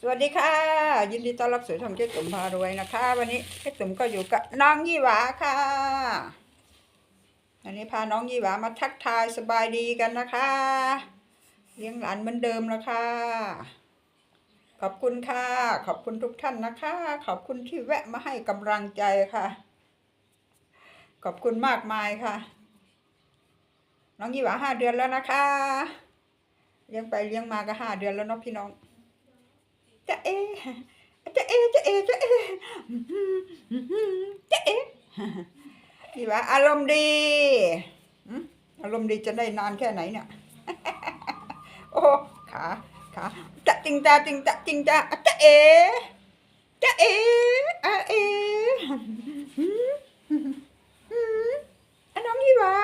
สวัสดีค่ะ ยินดีต้อนรับสู่ช่องเจ๊ตุ่มพารวยนะคะ วันนี้เจ๊ตุ่มก็อยู่กับน้องยี่หวาค่ะวันนี้พาน้องยี่หวามาทักทายสบายดีกันนะคะ เลี้ยงหลานเหมือนเดิมนะคะ ขอบคุณค่ะ ขอบคุณทุกท่านนะคะ ขอบคุณที่แวะมาให้กำลังใจค่ะ ขอบคุณมากมายค่ะ น้องยี่หวาห้าเดือนแล้วนะคะเลี้ยงไปเลี้ยงมาก็ห้าเดือนแล้วเนาะพี่น้อง จะเอจะเอจะเอจะเอจะเอพี่ว่าอารมณ์ดีอารมณ์ดีจะได้นานแค่ไหนเนี่ยโอ้ขาขาจะจริงจ้าจริงจ้าจริงจ้าจะเอจะเออะเออันน้องยี่วา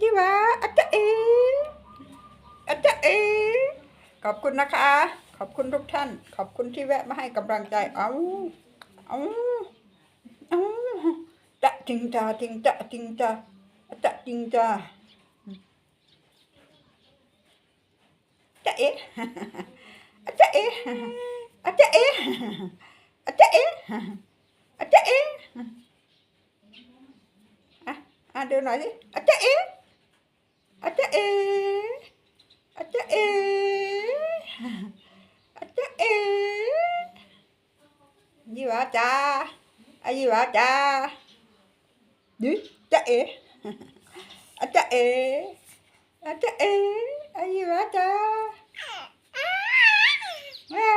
ยี่วาอะจะเออะจะเอขอบคุณนะคะ ขอบคุณทุกท่าน ขอบคุณที่แวะมาให้กำลังใจ เอาเอาเอาจะจริงจ้าจริงจ้าจริงจ้าจะจริงจ้าจะเอ๊ะจะเอ๊ะจะเอ๊ะจะเอ๊ะจะเอ๊ะอะอะเดี๋ยวหน่อยสิจะเอ๊ะจะเอ๊ะ อาจจะเออาจจะเอยี่ห วาจ้าอายีวาจ้าดิจะเออาจจะเออาจจะเออายีวาจ้าแม่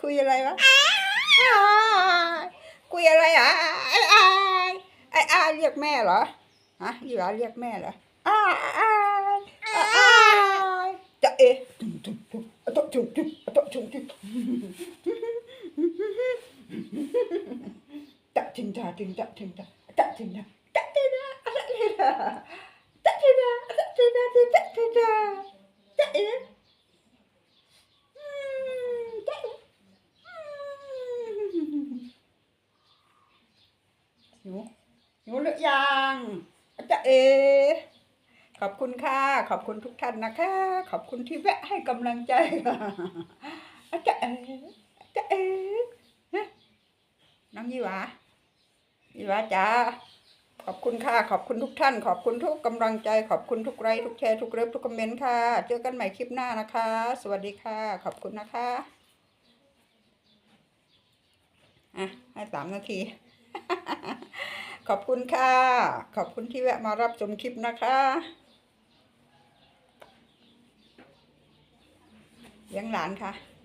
คุยอะไรวะคุยอะไรอะไอ้ไอ้ไอ้ไอ้เรียกแม่เหรอฮะยี่หวาเรียกแม่เหรออ้าอ้าอ้ายจะเอตุ้มตุ้มตุ้มอะตุ้มตุ้มตุ้มอะ ตัะถึงตาถึงตัะถึงตาตัดะถึงตาตัะถึงตาตัะถึงตาตัะถึงตาตัะถึงตาตัะถึงตาตะถึงหิวหิวหรือยังจะเอขอบคุณค่ะ ขอบคุณทุกท่านนะคะ ขอบคุณที่แวะให้กำลังใจอาจะเอ๋อาจะเอ๋ฮะ น้องยี่หวายี่หวาจ้าขอบคุณค่ะ ขอบคุณทุกท่าน ขอบคุณทุกกำลังใจ ขอบคุณทุกไลค์ทุกแชร์ทุกเลิฟทุกคอมเมนต์ค่ะ เจอกันใหม่คลิปหน้านะคะ สวัสดีค่ะ ขอบคุณนะคะอะให้สามนาที ขอบคุณค่ะ ขอบคุณที่แวะมารับชมคลิปนะคะเลี้ยงหลานค่ะ